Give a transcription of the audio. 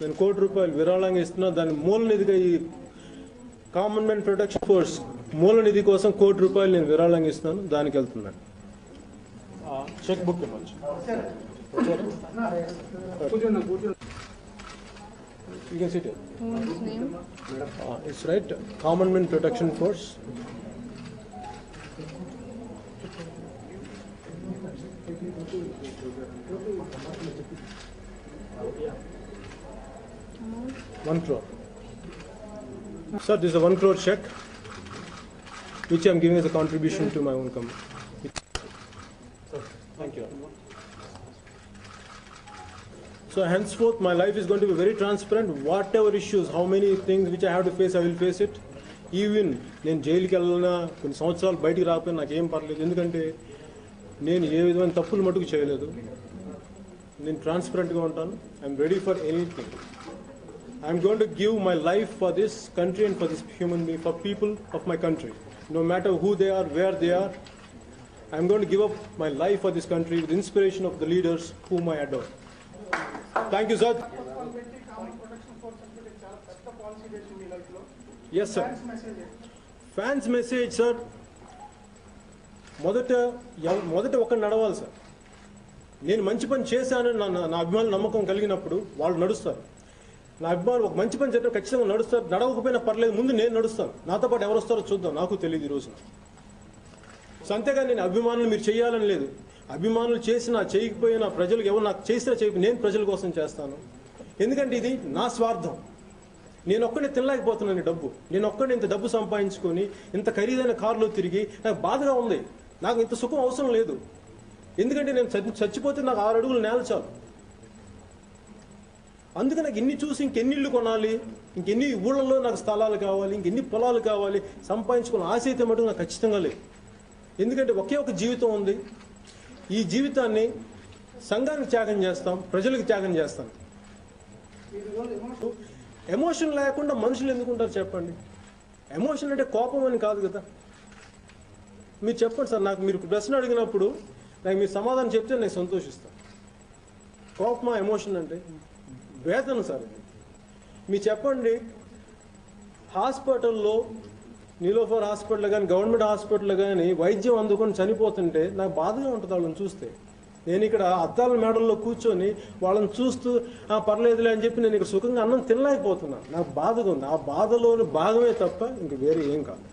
నేను కోటి రూపాయలు విరాళంగా ఇస్తున్నా దాని మూల నిధిగా ఈ కామన్ మ్యాన్ ప్రొటెక్షన్ ఫోర్స్ మూల నిధి కోసం కోటి రూపాయలు నేను విరాళంగా ఇస్తున్నాను దానికి వెళ్తున్నాను. Cheque book it's right common men protection force Yeah. 1 crore. Sir, this is a 1 crore check which I am giving as a contribution to my own company. Thank you. So henceforth, my life is going to be very transparent. Whatever issues, how many things which I have to face, I will face it. Even నేను జైలుకి వెళ్ళినా కొన్ని సంవత్సరాలు బయటికి రాకపోయినా నాకేం పర్లేదు ఎందుకంటే నేను ఏ విధమైన తప్పులు మటుకు చేయలేదు నేను ట్రాన్స్పరెంట్గా ఉంటాను I'm ready for anything I'm going to give my life for this country and for this human being, for people of my country. No matter who they are, where they are, I'm going to give up my life for this country with inspiration of the leaders whom I adore. Thank you, sir. Yes sir fans message sir మొదట మొదట ఒక నడవాలి sir నేను మంచి పని చేశానని నా నా అభిమాన నమ్మకం కలిగినప్పుడు వాళ్ళు నడుస్తారు నా అభిమానులు ఒక మంచి పని చెప్పిన ఖచ్చితంగా నడుస్తారు నడవకపోయినా పర్లేదు ముందు నేను నడుస్తాను. నాతో పాటు ఎవరు వస్తారో చూద్దాం. నాకు తెలియదు ఈ రోజున సో అంతేగా నేను అభిమానులు మీరు చేయాలని లేదు. అభిమానులు చేసినా చేయకపోయినా ప్రజలకు ఎవరు నాకు చేసినా చేయ నేను ప్రజల కోసం చేస్తాను. ఎందుకంటే ఇది నా స్వార్థం. నేను ఒక్కడే తినలేకపోతున్నాను డబ్బు. నేను ఒక్కడే ఇంత డబ్బు సంపాదించుకొని ఇంత ఖరీదైన కారులో తిరిగి నాకు బాధగా ఉంది. నాకు ఇంత సుఖం అవసరం లేదు. ఎందుకంటే నేను చచ్చి- చచ్చిపోతే నాకు ఆరు అడుగులు నేల చాలు. అందుకే నాకు ఇన్ని చూసి ఇంకెన్ని ఇల్లు కొనాలి ఇంకెన్ని ఊళ్ళల్లో నాకు స్థలాలు కావాలి ఇంకెన్ని పొలాలు కావాలి సంపాదించుకున్న ఆశ అయితే మటుకు నాకు ఖచ్చితంగా లేదు. ఎందుకంటే ఒకే ఒక జీవితం ఉంది. ఈ జీవితాన్ని సంఘానికి త్యాగం చేస్తాం ప్రజలకు త్యాగం చేస్తాం. ఎమోషన్ లేకుండా మనుషులు ఎందుకుంటారు చెప్పండి? ఎమోషన్ అంటే కోపం అని కాదు కదా. మీరు చెప్పండి సార్ నాకు మీరు ప్రశ్న అడిగినప్పుడు నాకు మీరు సమాధానం చెప్తే నేను సంతోషిస్తాను. కోపమా ఎమోషన్ అంటే? వేదన సార్ ఇది. మీరు చెప్పండి హాస్పిటల్లో నీలోఫర్ హాస్పిటల్ కానీ గవర్నమెంట్ హాస్పిటల్ కానీ వైద్యం అందుకొని చనిపోతుంటే నాకు బాధగా ఉంటుంది వాళ్ళని చూస్తే. నేను ఇక్కడ అద్దాల మేడల్లో కూర్చొని వాళ్ళని చూస్తూ పర్లేదులే అని చెప్పి నేను ఇక్కడ సుఖంగా అన్నం తినలేకపోతున్నాను నాకు బాధగా ఉంది. ఆ బాధలోని భాగమే తప్ప ఇంక వేరే ఏం కాదు.